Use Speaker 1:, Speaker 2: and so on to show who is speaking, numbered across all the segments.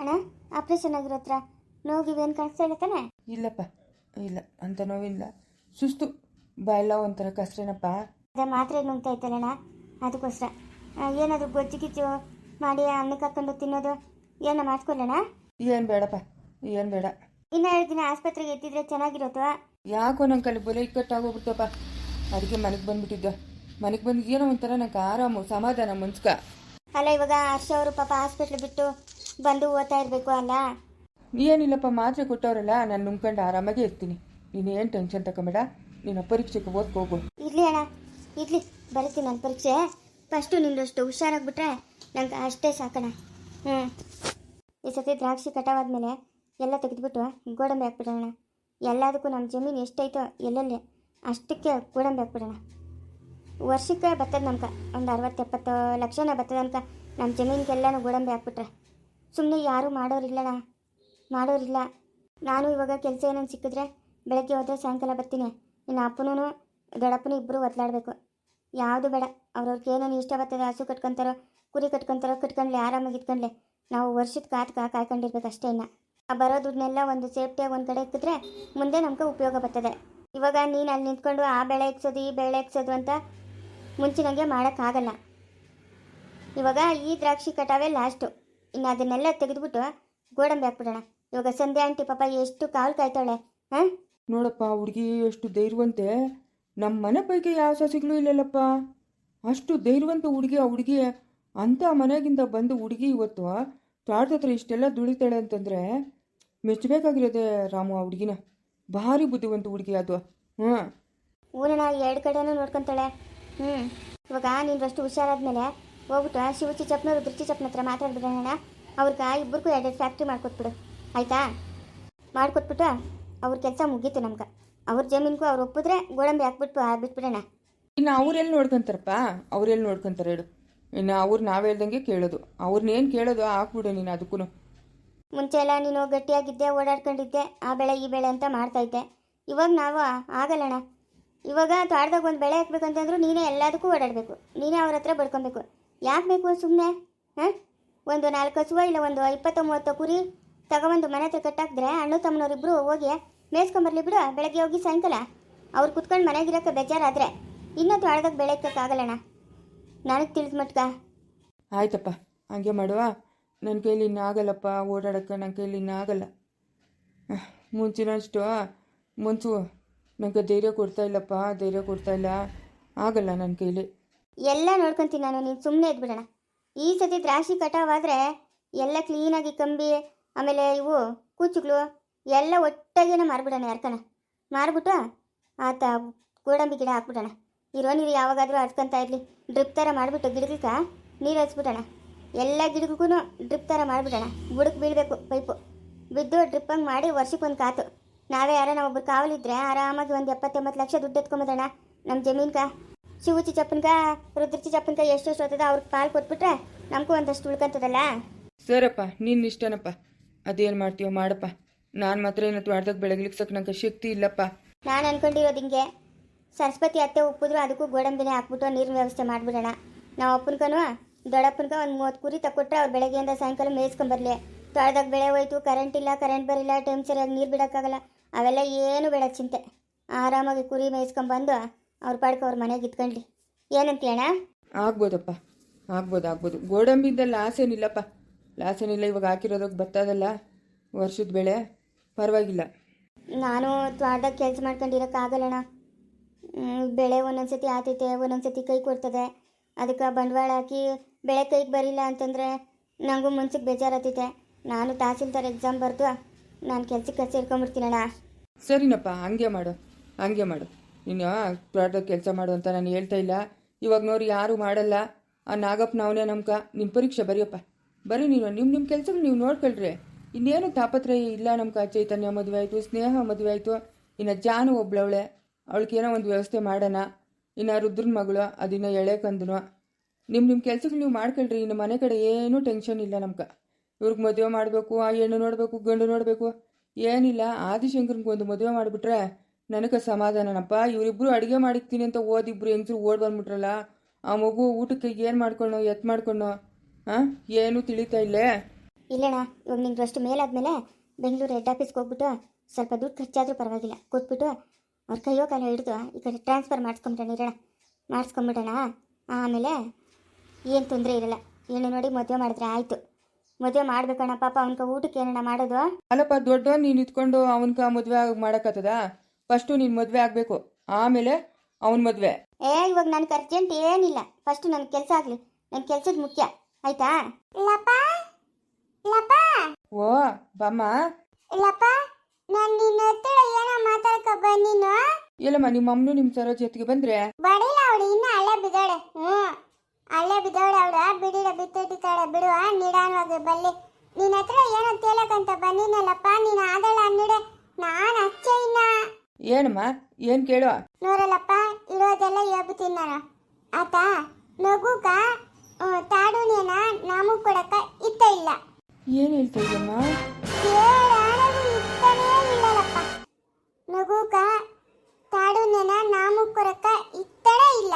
Speaker 1: ಅಣ್ಣ ಆಪ್ರೇಷನ್ ಆಗಿರೋ ಹತ್ರ ನೋವಿವೇನು ಕಾಣಿಸ್ತಾ ಇಲ್ಲ ತಾನೆ?
Speaker 2: ಇಲ್ಲಪ್ಪ ಇಲ್ಲ ಅಂತ ನೋವಿಲ್ಲ. ಸುಸ್ತು. ಬಾಯೆಲ್ಲ ಒಂಥರ ಕಷ್ಟನಪ್ಪ.
Speaker 1: ಅದೇ ಮಾತ್ರೆ ನುಂಗ್ತಾ ಇತ್ತಲ್ಲಣ್ಣ ಅದಕ್ಕೋಸ್ಕರ. ಏನಾದರೂ ಗೊಜ್ಜು ಗಿಜ್ಜು ಮಾಡಿ ಅನ್ನಕ್ಕೆ ಹಾಕೊಂಡು ತಿನ್ನೋದು ಏನ ಮಾಡ್ಕೊಳ್ಳೋಣ
Speaker 2: ಏನು ಬೇಡಪ್ಪ ಏನು ಬೇಡ.
Speaker 1: ಇನ್ನು ಎರಡು ದಿನ ಆಸ್ಪತ್ರೆಗೆ ಎತ್ತಿದ್ರೆ ಚೆನ್ನಾಗಿರೋದು
Speaker 2: ಯಾಕೋ ನಂಗೆ ಕಲಿ ಬಲೆ ಇಕ್ಕಟ್ಟಾಗೋಗ್ಬಿಡ್ತಪ್ಪ ಅದಕ್ಕೆ ಮನೆಗೆ ಬಂದ್ಬಿಟ್ಟಿದ್ದೆ. ಮನೆಗೆ ಬಂದು ಏನೋ ಒಂಥರ ನಂಗೆ ಆರಾಮು ಸಮಾಧಾನ ಮುನ್ಸ್ಕ.
Speaker 1: ಅಲ್ಲ ಇವಾಗ ಹರ್ಷ ಅವರು ಪಾಪ ಹಾಸ್ಪಿಟ್ಲ್ ಬಿಟ್ಟು ಬಂದು ಓದ್ತಾ ಇರಬೇಕು ಅಲ್ಲ?
Speaker 2: ಏನಿಲ್ಲಪ್ಪ ಮಾತ್ರೆ ಕೊಟ್ಟವರಲ್ಲ ನಾನು ನುಂಗ್ಕೊಂಡು ಆರಾಮಾಗಿ ಇರ್ತೀನಿ. ನೀನು ಏನು ಟೆನ್ಷನ್ ತಗೊಂಬೇಡ ನೀನು ಪರೀಕ್ಷೆಗೆ ಓದ್ಕೋಗು
Speaker 1: ಇರ್ಲಿ ಅಣ್ಣ ಇರ್ಲಿ. ಬರೀತೀನಿ ನನ್ನ ಪರೀಕ್ಷೆ. ಫಸ್ಟು ನಿಂದಷ್ಟು ಹುಷಾರಾಗ್ಬಿಟ್ರೆ ನಂಗೆ ಅಷ್ಟೇ ಸಾಕಣ ಹ್ಞೂ ಈ ಸತಿ ದ್ರಾಕ್ಷಿ ಕಟಾವಾದ್ಮೇಲೆ ಎಲ್ಲ ತೆಗೆದುಬಿಟ್ಟು ಗೋಡಂಬಿ ಹಾಕ್ಬಿಡೋಣ. ಎಲ್ಲದಕ್ಕೂ ನಮ್ಮ ಜಮೀನು ಎಷ್ಟೈತೋ ಎಲ್ಲೆಲ್ಲಿ ಅಷ್ಟಕ್ಕೆ ಗೋಡಂಬಿ ಹಾಕ್ಬಿಡೋಣ. ವರ್ಷಕ್ಕೆ ಬರ್ತದೆ ನಮ್ಗೆ ಒಂದು ಅರವತ್ತೆಪ್ಪತ್ತು ಲಕ್ಷನೇ ಬರ್ತದೆ ಅನ್ಕ ನಮ್ಮ ಜಮೀನಿಗೆಲ್ಲನೂ ಗೋಡಂಬಿ ಹಾಕ್ಬಿಟ್ರೆ. ಸುಮ್ಮನೆ ಯಾರೂ ಮಾಡೋರಿಲ್ಲಣ್ಣ. ಮಾಡೋರಿಲ್ಲ. ನಾನು ಇವಾಗ ಕೆಲಸ ಏನೇನು ಸಿಕ್ಕಿದ್ರೆ ಬೆಳಗ್ಗೆ ಹೋದರೆ ಸಾಯಂಕಾಲ ಬರ್ತೀನಿ. ಇನ್ನು ಅಪ್ಪನೂ ದೊಡ್ಡಪ್ಪನೂ ಇಬ್ಬರು ಒತ್ಲಾಡಬೇಕು. ಯಾವುದು ಬೇಡ. ಅವ್ರವ್ರಿಗೆ ಏನೇನು ಇಷ್ಟ ಬರ್ತದೆ, ಹಸು ಕಟ್ಕೊಂತಾರೋ, ಕುರಿ ಕಟ್ಕೊಂತಾರೋ, ಕಟ್ಕೊಂಡ್ಲೆ, ಆರಾಮಾಗಿ ಇಟ್ಕೊಂಡ್ಲೆ ನಾವು ವರ್ಷದ ಕಾತ್ಕ ಕಾಯ್ಕೊಂಡಿರ್ಬೇಕು ಅಷ್ಟೇ ಇನ್ನು. ಆ ಬರೋ ದುಡ್ಡನ್ನೆಲ್ಲ ಒಂದು ಸೇಫ್ಟಿಯಾಗಿ ಒಂದು ಕಡೆ ಇಕ್ಕಿದ್ರೆ ಮುಂದೆ ನಮ್ಗೆ ಉಪಯೋಗ ಬರ್ತದೆ. ಇವಾಗ ನೀನು ಅಲ್ಲಿ ನಿಂತ್ಕೊಂಡು ಆ ಬೆಳೆ ಎಕ್ಸೋದು ಈ ಬೆಳೆ ಎಕ್ಸೋದು ಅಂತ ಮುಂಚಿನಂಗೆ ಮಾಡೋಕ್ಕಾಗಲ್ಲ. ಇವಾಗ ಈ ದ್ರಾಕ್ಷಿ ಕಟಾವೇ ಲಾಸ್ಟು ಇನ್ನು ಅದನ್ನೆಲ್ಲ ತೆಗೆದುಬಿಟ್ಟು ಗೋಡಂಬಿ ಹಾಕ್ಬಿಡೋಣ. ಇವಾಗ ಸಂಧ್ಯಾ ಆಂಟಿ ಪಾಪ ಎಷ್ಟು ಕಾಲು ಕಾಯ್ತಾಳೆ ಹಾಂ?
Speaker 2: ನೋಡಪ್ಪ ಹುಡುಗಿ ಎಷ್ಟು ಧೈರ್ಯವಂತೆ. ನಮ್ಮ ಮನೆ ಪೈಕಿ ಯಾವ ಸಸಿಗಳು ಇಲ್ಲಲ್ಲಪ್ಪ. ಅಷ್ಟು ಧೈರ್ಯವಂತ ಹುಡುಗಿ ಆ ಹುಡುಗಿ ಅಂಥ ಮನೆಗಿಂದ ಬಂದು ಹುಡುಗಿ ಇವತ್ತು ತೋಟದ ಹತ್ರ ಇಷ್ಟೆಲ್ಲ ದುಡಿತಾಳೆ ಅಂತಂದರೆ ಮೆಚ್ಚಬೇಕಾಗಿರೋದೆ ರಾಮು ಆ ಹುಡುಗಿನ. ಭಾರಿ ಬುದ್ಧಿವಂತ ಹುಡುಗಿ ಅದು. ಹ್ಞೂ
Speaker 1: ಊರಣ ಎರಡು ಕಡೆನೂ ನೋಡ್ಕೊಂತಾಳೆ. ಹ್ಞೂ ಇವಾಗ ನೀನು ಅಷ್ಟು ಹುಷಾರಾದ್ಮೇಲೆ ಹೋಗ್ಬಿಟ್ಟು ಶಿವಚಿ ಚಪ್ನವ್ರು ರುದ್ರಿ ಚಪ್ನ ಹತ್ರ ಮಾತಾಡ್ಬಿಡೋಣ ಅವ್ರಿಗೆ ಇಬ್ಬರಿಗೂ ಎರಡೆರಡು ಫ್ಯಾಕ್ಟ್ರಿ ಮಾಡ್ಕೊಟ್ಬಿಡು. ಆಯಿತಾ? ಮಾಡ್ಕೊಟ್ಬಿಟ್ಟು ಅವ್ರ ಕೆಲಸ ಮುಗೀತು ನಮ್ಗೆ. ಅವ್ರ ಜಮೀನಿಗೂ ಅವ್ರು ಒಪ್ಪಿದ್ರೆ ಗೋಡಂಬಿ ಹಾಕ್ಬಿಟ್ಟು ಹಾಕ್ಬಿಟ್ಬಿಡೋಣ ಬಿಟ್ಬಿಡೋಣ.
Speaker 2: ಇನ್ನು ಅವ್ರೆಲ್ಲಿ ನೋಡ್ಕೊಂತಾರಪ್ಪ? ಅವ್ರೆಲ್ಲಿ ನೋಡ್ಕೊಂತಾರೆ ಹೇಳು. ಇನ್ನು ಅವ್ರು ನಾವು ಹೇಳ್ದಂಗೆ ಕೇಳೋದು. ಅವ್ರನ್ನೇನು ಕೇಳೋದು ಹಾಕ್ಬಿಡು ನೀನು ಅದಕ್ಕೂ
Speaker 1: ಮುಂಚೆ ಎಲ್ಲ ನೀನು ಗಟ್ಟಿಯಾಗಿದ್ದೆ ಓಡಾಡ್ಕೊಂಡಿದ್ದೆ ಆ ಬೆಳೆ ಈ ಬೆಳೆ ಅಂತ ಮಾಡ್ತಾಯಿದ್ದೆ ಇವಾಗ ನಾವು ಆಗಲ್ಲಣ್ಣ. ಇವಾಗ ತೋಟದಾಗ ಒಂದು ಬೆಳೆ ಹಾಕ್ಬೇಕಂತಂದ್ರೂ ನೀನೇ ಎಲ್ಲದಕ್ಕೂ ಓಡಾಡಬೇಕು. ನೀನೇ ಅವ್ರ ಹತ್ರ ಬಡ್ಕೊಬೇಕು. ಯಾಕೆ ಬೇಕು ಸುಮ್ಮನೆ ಹಾಂ? ಒಂದು ನಾಲ್ಕು ಹಸುವ ಇಲ್ಲ ಒಂದು ಇಪ್ಪತ್ತು ಮೂವತ್ತು ಕುರಿ ತಗೊಬಂದು ಮನೆ ಹತ್ರ ಕಟ್ಟಾಕಿದ್ರೆ ಅಣ್ಣ ತಮ್ಮನವರಿಬ್ಬರು ಹೋಗಿ ಮೇಯ್ಸ್ಕೊಂಬರ್ಲಿ ಬಿಡು, ಬೆಳಗ್ಗೆ ಹೋಗಿ ಸಾಯಂಕಾಲ. ಅವ್ರು ಕುತ್ಕೊಂಡು ಮನೆಗಿರೋಕ್ಕೆ ಬೇಜಾರಾದರೆ ಇನ್ನೂ ತೋಟದಾಗ ಬೆಳೆಯೋಕ್ಕಾಗಲ್ಲಣ್ಣ ನನಗೆ ತಿಳಿದ ಮಟ್ಕ.
Speaker 2: ಆಯ್ತಪ್ಪ, ಹಂಗೆ ಮಾಡುವ. ನನ್ನ ಕೈಲಿ ಇನ್ನು ಆಗಲ್ಲಪ್ಪ, ಓಡಾಡೋಕ್ಕೆ ನನ್ನ ಕೈಲಿ ಇನ್ನಾಗಲ್ಲ ಮುಂಚಿನಷ್ಟು ಮುಂಚು ನನಗೆ ಧೈರ್ಯ ಕೊಡ್ತಾ ಇಲ್ಲಪ್ಪ, ಧೈರ್ಯ ಕೊಡ್ತಾ ಇಲ್ಲ. ಆಗಲ್ಲ ನನ್ನ ಕೈಲಿ.
Speaker 1: ಎಲ್ಲ ನೋಡ್ಕೊಂತೀನಿ ನಾನು, ನೀನು ಸುಮ್ಮನೆ ಇದ್ಬಿಡೋಣ. ಈ ಸತಿ ದ್ರಾಕ್ಷಿ ಕಟಾವಾದರೆ ಎಲ್ಲ ಕ್ಲೀನಾಗಿ ಕಂಬಿ, ಆಮೇಲೆ ಇವು ಕೂಚುಗಳು ಎಲ್ಲ ಒಟ್ಟಾಗೇನೆ ಮಾರ್ಬಿಡೋಣ ಯಾರ್ಕನ. ಮಾರ್ಬಿಟ್ಟು ಆತ ಗೋಡಂಬಿ ಗಿಡ ಹಾಕ್ಬಿಡೋಣ. ಇರೋ ನೀರು ಯಾವಾಗಾದರೂ ಹಚ್ಕೊಂತ ಇರಲಿ. ಡ್ರಿಪ್ ಥರ ಮಾಡಿಬಿಟ್ಟು ಗಿಡಕ್ಕೆ ನೀರು ಹಚ್ಬಿಡೋಣ ಎಲ್ಲ ಗಿಡಗೂ ಡ್ರಿಪ್ ಥರ ಮಾಡಿಬಿಡೋಣ. ಬುಡಕ್ಕೆ ಬೀಳಬೇಕು ಪೈಪು. ಬಿದ್ದು ಡ್ರಿಪ್ಪಂಗೆ ಮಾಡಿ ವರ್ಷಕ್ಕೊಂದು ಕಾತು. ನಾವೇ ಯಾರನ್ನ ಒಬ್ರು ಕಾವಲಿದ್ರೆ ಆರಾಮಾಗಿ ಒಂದು ಎಪ್ಪತ್ತೆಂಬತ್ತು ಲಕ್ಷ ದುಡ್ಡು ಎತ್ಕೊಂಬೋದಣ್ಣ ನಮ್ಮ ಜಮೀನ್ಕ. ಶಿವುಚಿ ಚಪ್ಪನ್ಕ ರುದ್ರಚಿ ಚಪ್ಪನ್ಕ ಎಷ್ಟು ಎಷ್ಟು ಹೋಗ್ತದ ಅವ್ರಿಗೆ ಪಾಲು ಕೊಟ್ಬಿಟ್ರೆ ನಮಗೂ ಒಂದಷ್ಟು ಉಳ್ಕಂತದಲ್ಲ?
Speaker 2: ಸರಪ್ಪ ನಿನ್ನ ಇಷ್ಟನಪ್ಪ ಅದೇನು ಮಾಡ್ತೀಯೋ ಮಾಡಪ್ಪ. ನಾನು ಮಾತ್ರ ಏನತ್ತು ಅರ್ಧಕ್ಕೆ ಬೆಳಗ್ಲಿಕ್ಕೆ ಬೆಳಗ್ಲಿಕ್ಸಕ್ಕೆ ನಂಗೆ ಶಕ್ತಿ ಇಲ್ಲಪ್ಪ.
Speaker 1: ನಾನು ಅನ್ಕೊಂಡಿರೋದು ಹಿಂಗೆ. ಸರಸ್ವತಿ ಅತ್ತೆ ಉಪ್ಪಿದ್ರು ಅದಕ್ಕೂ ಗೋಡಂಬಿನೇ ಹಾಕ್ಬಿಟ್ಟು ನೀರಿನ ವ್ಯವಸ್ಥೆ ಮಾಡಿಬಿಡೋಣ. ನಾವು ಅಪ್ಪನ್ಕನು ದೊಡ್ಡಪ್ಪನ್ಕ ಒಂದು ಮೂವತ್ತು ಕುರಿ ತಕ್ಕೊಟ್ರೆ ಅವ್ರು ಬೆಳಗ್ಗೆಯಿಂದ ಸಾಯಂಕಾಲ ಮೇಯಿಸ್ಕೊಂಬರ್ಲಿ ತೊಳೆದಾಗ ಬೆಳೆ ಹೋಯ್ತು ಕರೆಂಟ್ ಇಲ್ಲ ಕರೆಂಟ್ ಬರಿಲ್ಲ ಟೈಮ್ ಸರಿಯಾಗಿ ನೀರು ಬಿಡೋಕ್ಕಾಗಲ್ಲ. ಅವೆಲ್ಲ ಏನು ಬೇಡ ಚಿಂತೆ. ಆರಾಮಾಗಿ ಕುರಿ ಮೇಯಿಸ್ಕೊಂಬಂದು ಅವ್ರ ಪಾಡ್ಕ ಅವ್ರ ಮನೆಗೆ ಇಟ್ಕೊಂಡ್ಲಿ ಏನಂತೀಯಣ್ಣ?
Speaker 2: ಆಗ್ಬೋದಪ್ಪ ಆಗ್ಬೋದು ಆಗ್ಬೋದು. ಗೋಡಂಬಿಯಿಂದ ಲಾಸ್ ಏನಿಲ್ಲಪ್ಪ ಲಾಸ್ ಏನಿಲ್ಲ ಇವಾಗ ಹಾಕಿರೋದಕ್ಕೆ ಬರ್ತದಲ್ಲ ವರ್ಷದ ಬೆಳೆ. ಪರವಾಗಿಲ್ಲ.
Speaker 1: ನಾನು ತೋಟದಾಗ ಕೆಲಸ ಮಾಡ್ಕೊಂಡಿರೋಕ್ಕಾಗಲ್ಲಣ್ಣ ಬೆಳೆ ಒಂದೊಂದ್ಸತಿ ಆತೈತೆ ಒಂದೊಂದ್ಸತಿ ಕೈ ಕೊಡ್ತದೆ. ಅದಕ್ಕೆ ಬಂಡವಾಳ ಹಾಕಿ ಬೆಳೆ ಕೈಗೆ ಬರಿಲ್ಲ ಅಂತಂದರೆ ನನಗೂ ಮನ್ಸಿಗೆ ಬೇಜಾರಾತೈತೆ. ನಾನು ತಹಸೀಲ್ದಾರ್ ಎಕ್ಸಾಮ್ ಬರೆದು ನಾನು ಕೆಲಸಕ್ಕೆ ಸೇರ್ಕೊಂಬಿಡ್ತೀನಣ್ಣ
Speaker 2: ಸರಿನಪ್ಪ ಹಂಗೆ ಮಾಡು ಹಂಗೆ ಮಾಡು. ನೀನು ಪ್ರಾಡಕ್ಟ್ ಕೆಲಸ ಮಾಡು ಅಂತ ನಾನು ಹೇಳ್ತಾ ಇಲ್ಲ. ಇವಾಗ ನೋಡಿ ಯಾರು ಮಾಡಲ್ಲ. ಆ ನಾಗಪ್ಪನವನೇ ನಮ್ಕ ನಿಮ್ಮ ಪರೀಕ್ಷೆ ಬರೆಯಪ್ಪ. ಬರೀ ನೀನು ನಿಮ್ಮ ನಿಮ್ಮ ಕೆಲಸ ನೀವು ನೋಡ್ಕೊಳ್ರಿ. ಇನ್ನೇನು ತಾಪತ್ರಯ ಇಲ್ಲ ನಮ್ಕ ಚೈತನ್ಯ ಮದುವೆ ಆಯಿತು, ಸ್ನೇಹ ಮದುವೆ ಆಯಿತು. ಇನ್ನು ಜಾನು ಒಬ್ಳವಳೆ. ಅವಳಿಗೇನೋ ಒಂದು ವ್ಯವಸ್ಥೆ ಮಾಡೋಣ. ಇನ್ನು ರುದ್ರನ ಮಗಳು, ಅದಿನ್ನ ಎಳೆ ಕಂದನು. ನಿಮ್ಮ ನಿಮ್ಮ ಕೆಲಸಗಳು ನೀವು ಮಾಡ್ಕೊಳ್ರಿ. ಇನ್ನು ಮನೆ ಕಡೆ ಏನೂ ಟೆನ್ಷನ್ ಇಲ್ಲ ನಮ್ಗೆ. ಇವ್ರಿಗೆ ಮದುವೆ ಮಾಡಬೇಕು, ಆ ಹೆಣ್ಣು ನೋಡಬೇಕು, ಗಂಡು ನೋಡಬೇಕು. ಏನಿಲ್ಲ ಆದಿಶಂಕರ್ಗೆ ಒಂದು ಮದುವೆ ಮಾಡಿಬಿಟ್ರೆ ನನಗೆ ಸಮಾಧಾನನಪ್ಪ ಇವರಿಬ್ಬರು ಅಡುಗೆ ಮಾಡಿಕ್ತೀನಿ ಅಂತ ಓದಿಬ್ರು ಹೆಂಗಸರು ಓಡ್ ಬಂದ್ಬಿಟ್ರಲ್ಲ ಆ ಮಗು ಊಟಕ್ಕೆ ಏನು ಮಾಡ್ಕೊಳ್ಳೋ ಎತ್ ಮಾಡ್ಕೊಳ್ಳೋ ಹಾಂ ಏನೂ ತಿಳಿತಾ ಇಲ್ಲೇ?
Speaker 3: ಇಲ್ಲಣ್ಣ ಇವಾಗ ನಿಂಗೆ ಅಷ್ಟು ಮೇಲಾದ್ಮೇಲೆ ಬೆಂಗಳೂರು ಹೆಡ್ ಆಫೀಸ್ಗೆ ಹೋಗ್ಬಿಟ್ಟು ಸ್ವಲ್ಪ ದುಡ್ಡು ಖರ್ಚಾದರೂ ಪರವಾಗಿಲ್ಲ. ಕೊಟ್ಬಿಟ್ಟು ಅವ್ರ ಕೈಯೋ ಕಾಲ ಹಿಡಿದು ಈ ಕಡೆ ಟ್ರಾನ್ಸ್ಫರ್ ಮಾಡಿಸ್ಕೊಂಬಿಡೋಣ ಇರೋಣ. ಮಾಡಿಸ್ಕೊಂಬಿಡೋಣ. ಆಮೇಲೆ ಏನು ತೊಂದರೆ ಇರಲ್ಲ. ಏನು ನೋಡಿ ಮದುವೆ ಮಾಡಿದ್ರೆ ಆಯಿತು. ಮದುವೆ ಮಾಡ್ಬೇಕಣ್ಣ ಪಾಪ ಅವನ್ಕ ಊಟಕ್ಕೆ ಏನಣ್ಣ ಮಾಡೋದು?
Speaker 2: ಅಲ್ಲಪ್ಪ ದೊಡ್ಡ ನೀನು ಇಟ್ಕೊಂಡು ಅವನ್ಕ ಮದುವೆ ಮಾಡೋಕ್ಕತ್ತದ ಫಸ್ಟು ನೀನು ಮದುವೆ ಆಗಬೇಕು. ಆಮೇಲೆ ಅವನ್ ಮದುವೆ.
Speaker 3: ಏ ಇವಾಗ ನನಗೆ ಅರ್ಜೆಂಟ್ ಏನಿಲ್ಲ. ಫಸ್ಟ್ ನನ್ನ ಕೆಲಸ ಆಗಲಿ. ನನ್ನ ಕೆಲಸದ ಮುಖ್ಯ. ಆಯ್ತಾ? ಲಪ್ಪ ಲಪ್ಪ
Speaker 2: ಓ ಬಮ್ಮ.
Speaker 3: ಲಪ್ಪ ನಾನು ನಿನ್ನ ಹತ್ರ ಏನೋ ಮಾತಾಡ್ಕೊ ಬಂದಿನ?
Speaker 2: ಎಲ್ಲಮ್ಮ ನಿಮ್ಮ ಅಮ್ಮನು ನಿಮ್ಮ ಸರೋ ಜೊತೆಗೆ ಬಂದ್ರೆ?
Speaker 3: ಬಡಿಲ್ಲ ಅವಳು ಇನ್ನ ಅಲ್ಲೇ ಬಿದ್ದಾಳೆ ಹ್ಞೂ. ಅಲ್ಲೇ ಬಿದ್ದಾಳೆ ಅವಳ. ಬಿಡಿಡ ಬಿತ್ತಿಟ್ಟಿದ್ದಾಳೆ ಬಿಡುವ ನಿಧಾನವಾಗಿ ಬಲ್ಲಿ. ನಿನ್ನ ಹತ್ರ ಏನೋ ತೇಲಕಂತ ಬಂದಿನಲ್ಲಪ್ಪ ನೀನು ಆದಳ ಅನ್ನಿಡೆ ನಾನು ಅಚ್ಚೆ ಇನ್ನ.
Speaker 2: ಏನಮ್ಮ? ಏನು ಕೇಳು?
Speaker 3: ನೋಡಲ್ಲಪ್ಪ ಇರೋದೆಲ್ಲ ಹೇಳ್ಬಿತೀನಿ ತಿನ್ನಾರ ಆತ ನಗುಗ ತಾಡುನೇನ ನಾಮು ಕೊಡಕ ಇತ್ತ ಇಲ್ಲ.
Speaker 2: ಏನು ಹೇಳ್ತಾ ಇದ್ದಮ್ಮ
Speaker 3: ನಗುಗ ತಾಡುನೇನ ನಮಗ್ ಕೊಡಕ ಇತ್ತನೇ ಇಲ್ಲ.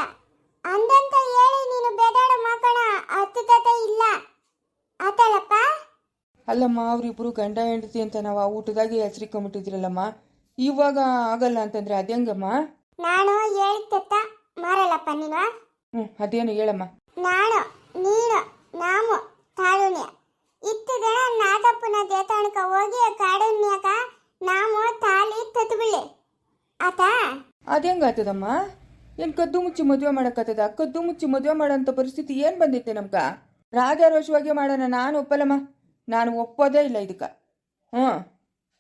Speaker 3: ಅಂದಂತ ಹೇಳಿ ನೀನು ಬೇದಾಡ ಮಕ್ಕಳ ಹತ್ತುತತೆ ಇಲ್ಲ. ಆತಳಪ್ಪ
Speaker 2: ಅಲ್ಲಮ್ಮ ಅವರಿಬ್ರು ಗಂಡ ಹೆಂಡತಿ ಅಂತ ನಾವು ಆ ಊಟದಾಗೆ ಹೆಸರಿಕೊಂಬಿಟ್ಟಿದ್ರಲ್ಲಮ್ಮ ಇವಾಗ ಆಗಲ್ಲ ಅಂತಂದ್ರೆ ಅದೇಂಗಮ್ಮ
Speaker 3: ನಾನು ಹೇಳ್ತತ್ತ ಮಾರಲ್ಲಪ್ಪ ನೀನು?
Speaker 2: ಹ್ಞೂ ಅದೇನು ಹೇಳಮ್ಮ.
Speaker 3: ನಾನು ನೀನು ನಾವು ತಾಳುಣ್ಯ. ಇತ್ತು ದಿನ ನಾಗಪ್ಪನ ದೇತಾಣಕ ಹೋಗಿ ಕಾಡುಣ್ಯಕ ನಾವು ತಾಲಿ ತತ್ಬಿಳಿ ಆತ?
Speaker 2: ಅದೇಂಗ ಆತದಮ್ಮ? ಏನು ಕದ್ದು ಮುಚ್ಚಿ ಮದುವೆ ಮಾಡೋಕ್ಕತ್ತದ ಕದ್ದು ಮುಚ್ಚಿ ಮದುವೆ ಮಾಡೋಂಥ ಪರಿಸ್ಥಿತಿ ಏನು ಬಂದಿತ್ತೆ ನಮ್ಗ? ರಾಜಾರೋಷವಾಗಿ ಮಾಡೋಣ ನಾನು ಒಪ್ಪಲ್ಲಮ್ಮ. ನಾನು ಒಪ್ಪೋದೇ ಇಲ್ಲ ಇದಕ್ಕೆ. ಹ್ಞೂ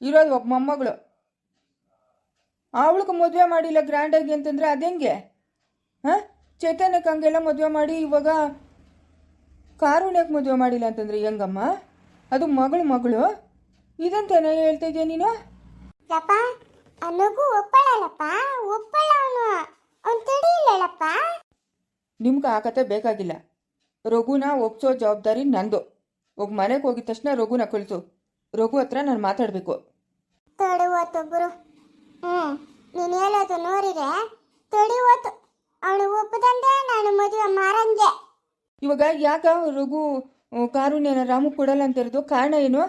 Speaker 2: ಇರೋದು ಒಬ್ಬ ಮೊಮ್ಮಗಳು. ಅವಳಿಗೆ ಮದುವೆ ಮಾಡಿಲ್ಲ ಗ್ರ್ಯಾಂಡಾಗಿ ಅಂತಂದ್ರೆ ಅದೇಂಗೆ? ಹಾಂ? ಚೈತನ್ಯಕ್ಕೆ ಹಂಗೆಲ್ಲ ಮದುವೆ ಮಾಡಿ ಇವಾಗ ಕಾರುಣ್ಯಕ್ಕೆ ಮದುವೆ ಮಾಡಿಲ್ಲ ಅಂತಂದ್ರೆ ಹೆಂಗಮ್ಮ? ಅದು ಮಗಳು ಮಗಳು? ಇದಂತೇನ ಹೇಳ್ತಾ ಇದೆಯಾ ನೀನು?
Speaker 3: ಲಪ್ಪ ಒಪ್ಪಳಲ್ಲಪ್ಪ ಒಪ್ಪಳ ಅವನು.
Speaker 2: ನಿಮ್ಗೆ ಆ ಕತೆ ಬೇಕಾಗಿಲ್ಲ. ರಘುನ ಒಪ್ಸೋ ಜವಾಬ್ದಾರಿ ನಂದು. ಒಬ್ಬ ಮನೆಗೆ ಹೋಗಿದ ತಕ್ಷಣ ರಘುನ ಕಳಿಸು. ರಘು ಹತ್ರ ನಾನು ಮಾತಾಡಬೇಕು.
Speaker 3: ಹ್ಞೂ ನೀನು ಹೇಳೋದು ನೋಡಿರೆ ತಡಿವತ್ತು ಅವಳು ಒಪ್ಪದಂದೆ ನಾನು ಮದುವೆ ಮಾರಂಗೆ
Speaker 2: ಇವಾಗ ಯಾಕ ರಘು ಕಾರುಣ್ಯನ ರಾಮು ಕೊಡಲ್ಲ ಅಂತ ಇರೋದು ಕಾರಣ ಏನು?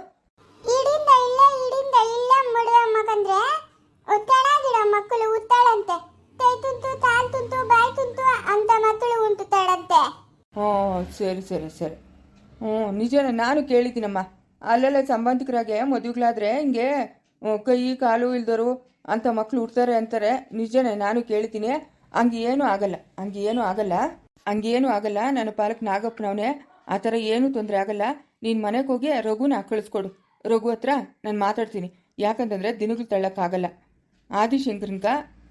Speaker 3: ಇಡಿಂದ ಇಲ್ಲ ಇಡಿಂದ ಇಲ್ಲ ಮದುವೆ ಮಗಂದ್ರೆ ಚೆನ್ನಾಗಿರೋ ಮಕ್ಕಳು ಉತ್ತಾಳಂತೆ. ಕೈ ತುಂತು ಕಾಲ್ ತುಂತು ಬಾಯಿ ತುಂತು ಅಂತ ಮಕ್ಕಳು ಉಂಟು ತಾಳಂತೆ
Speaker 2: ಹ್ಞೂ ಸರಿ ಸರಿ ಸರಿ. ಹ್ಞೂ ನಿಜನ ನಾನು ಕೇಳಿದ್ದೀನಮ್ಮ. ಅಲ್ಲೆಲ್ಲ ಸಂಬಂಧಿಕರಾಗೆ ಮದುವೆಗಳಾದ್ರೆ ಹಿಂಗೆ ಕೈ ಕಾಲು ಇಲ್ದರು ಅಂತ ಮಕ್ಕಳು ಹುಡ್ತಾರೆ ಅಂತಾರೆ. ನಿಜನೇ, ನಾನು ಕೇಳ್ತೀನಿ. ಹಂಗೆ ಏನೂ ಆಗಲ್ಲ. ಹಂಗೆ ಏನೂ ಆಗಲ್ಲ. ಹಂಗೇನು ಆಗಲ್ಲ. ನನ್ನ ಪಾಲಕ್ ನಾಗಪ್ಪನವನೇ. ಆ ಥರ ಏನೂ ತೊಂದರೆ ಆಗಲ್ಲ. ನೀನು ಮನೆಗೆ ಹೋಗಿ ರಘುನ ಕಳಿಸ್ಕೊಡು. ರಘು ಹತ್ರ ನಾನು ಮಾತಾಡ್ತೀನಿ. ಯಾಕಂತಂದರೆ ದಿನಗಳು ತಳ್ಳಕ್ಕಾಗಲ್ಲ. ಆದಿಶಂಕರನ್ಗ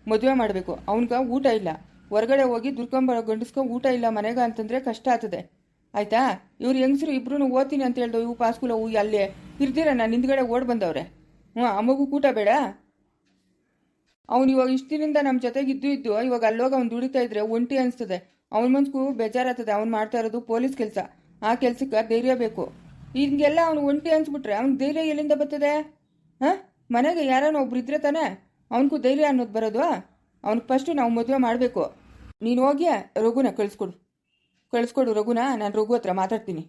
Speaker 2: ಮದುವೆ ಮಾಡಬೇಕು. ಅವನ್ಗ ಊಟ ಇಲ್ಲ. ಹೊರಗಡೆ ಹೋಗಿ ದುರ್ಕೊಂಬರೋ ಗಂಡಸ್ಕೊ ಊಟ ಇಲ್ಲ ಮನೆಗ ಅಂತಂದ್ರೆ ಕಷ್ಟ ಆಗ್ತದೆ. ಆಯ್ತಾ? ಇವ್ರು ಹೆಂಗಸರು ಇಬ್ರು ಓದ್ತೀನಿ ಅಂತ ಹೇಳ್ದವು ಇವು ಪಾಸ್ಕೂಲ ಹೂ ಅಲ್ಲೇ. ಇರ್ತೀರ, ನಾನು ಹಿಂದ್ಗಡೆ ಓಡ್ ಬಂದವ್ರೆ. ಹ್ಞೂ ಆ ಮಗು ಊಟ ಬೇಡ. ಅವ್ನು ಇವಾಗ ಇಷ್ಟು ದಿನದಿಂದ ನಮ್ಮ ಜೊತೆಗೆ ಇದ್ದು ಇದ್ದು, ಇವಾಗ ಅಲ್ಲೋಗ ಅವ್ನು ದುಡಿತಾ ಇದ್ರೆ ಒಂಟಿ ಅನಿಸ್ತದೆ. ಅವನ ಮನ್ಸ್ಗೂ ಬೇಜಾರಾಗ್ತದೆ ಅವ್ನು ಮಾಡ್ತಾ ಇರೋದು ಪೊಲೀಸ್ ಕೆಲಸ. ಆ ಕೆಲ್ಸಕ್ಕೆ ಧೈರ್ಯ ಬೇಕು. ಹಿಂಗೆಲ್ಲ ಅವ್ನು ಒಂಟಿ ಅನ್ಸ್ಬಿಟ್ರೆ ಅವ್ನ ಧೈರ್ಯ ಎಲ್ಲಿಂದ ಬರ್ತದೆ? ಹಾಂ? ಮನೆಗೆ ಯಾರನ್ನ ಒಬ್ರು ಇದ್ರೆ ತಾನೆ ಅವನಿಗೂ ಧೈರ್ಯ ಅನ್ನೋದು ಬರೋದು? ಅವ್ನಿಗೆ ಫಸ್ಟು ನಾವು ಮದುವೆ ಮಾಡಬೇಕು. ನೀನು ಹೋಗಿ ರಘುನ ಕಳಿಸ್ಕೊಡು. ಕಳಿಸ್ಕೊಡು ರಘುನ, ನಾನು ರಘು ಹತ್ರ ಮಾತಾಡ್ತೀನಿ.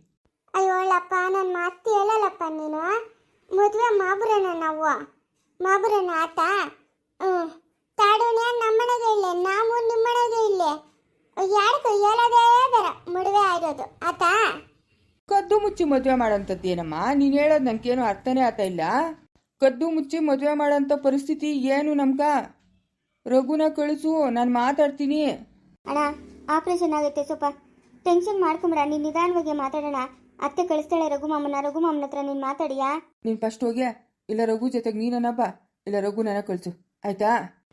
Speaker 3: ಅಯ್ಯೋಳಪ್ಪ ನನ್ನ ಮಾತು ಹೇಳಲ್ಲಪ್ಪ ನೀನು. ಮದುವೆ ಮಾಬುರನ ನಾವು. ಮಾಬುರನ ಆತ. ತಾಡುಣ್ಯ ನಮ್ಮನೆಗೆ ಇಲ್ಲೇ ನಾವು ನಿಮ್ಮನೆಗೆ ಇಲ್ಲೇ ಯಾರಿಗೂ ಹೇಳೋದೇ ಬೇಡ ಮದುವೆ ಆಗಿರೋದು ಆತಾ?
Speaker 2: ಕದ್ದು ಮುಚ್ಚಿ ಮದುವೆ ಮಾಡೋಂಥದ್ದು ಏನಮ್ಮ? ನೀನು ಹೇಳೋದು ನನಗೇನು ಅರ್ಥನೇ ಆತ ಇಲ್ಲ. ಕದ್ದು ಮುಚ್ಚಿ ಮದುವೆ ಮಾಡೋಂಥ ಪರಿಸ್ಥಿತಿ ಏನು ನಮ್ಗ? ರಘುನ ಕಳಿಸು ನಾನು ಮಾತಾಡ್ತೀನಿ.
Speaker 3: ಅಣ್ಣ ಆಪರೇಷನ್ ಆಗುತ್ತೆ ಸ್ವಲ್ಪ ಟೆನ್ಷನ್ ಮಾಡ್ಕೊಂಬಿಡ ನೀನು ನಿಧಾನವಾಗಿ ಮಾತಾಡೋಣ. ಅತ್ತೆ ಕಳಿಸ್ತಾಳೆ ರಘುಮಾಮನ ರಘುಮಾಮನ ಹತ್ರ ನೀನು ಮಾತಾಡಿಯಾ?
Speaker 2: ನೀನು ಫಸ್ಟ್ ಹೋಗ್ಯಾ? ಇಲ್ಲ ರಘು ಜೊತೆಗೆ ನೀನನ್ನಪ್ಪ ಇಲ್ಲ ರಘು ನನ್ನ ಕಳಿಸು. ಆಯ್ತಾ?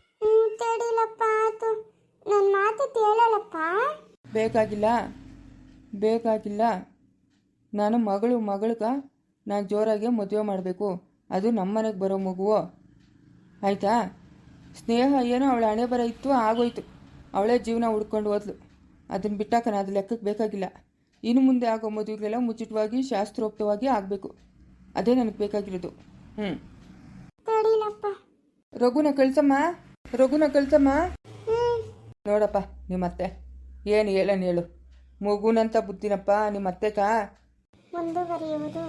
Speaker 3: ತಡಿಲಪ್ಪ ಆತು. ನನ್ನ ಮಾತು
Speaker 2: ಬೇಕಾಗಿಲ್ಲ ಬೇಕಾಗಿಲ್ಲ. ನಾನು ಮಗಳು ಮಗಳ್ಗ ನಾನು ಜೋರಾಗಿ ಮದುವೆ ಮಾಡಬೇಕು. ಅದು ನಮ್ಮ ಮನೆಗೆ ಬರೋ ಮಗುವು? ಆಯಿತಾ? ಸ್ನೇಹ ಏನೋ ಅವಳ ಹಣೆ ಬರ ಇತ್ತು ಆಗೋಯ್ತು. ಅವಳೇ ಜೀವನ ಹುಡ್ಕೊಂಡು ಹೋದ್ಲು. ಅದನ್ನು ಬಿಟ್ಟಾಕ ಅದು ಲೆಕ್ಕಕ್ಕೆ ಬೇಕಾಗಿಲ್ಲ. ಇನ್ನು ಮುಂದೆ ಆಗೋ ಮದುವೆಗಳೆಲ್ಲ ಮುಚ್ಚಿಟವಾಗಿ ಶಾಸ್ತ್ರೋಕ್ತವಾಗಿ ಆಗಬೇಕು. ಅದೇ ನನಗೆ ಬೇಕಾಗಿರೋದು. ಹ್ಞೂ ರಘುನ ಕಳ್ಸಮ್ಮ? ರಘುನ ಕಳ್ಸಮ್ಮ? ನೋಡಪ್ಪ ನಿಮ್ಮತ್ತೆ ಏನು ಹೇಳನ್ ಹೇಳು. ಮಗುನಂತ ಬುದ್ಧಿನಪ್ಪ ನಿಮ್ಮತ್ತೆಕ
Speaker 3: ಮುಂದುವರಿಯುವುದು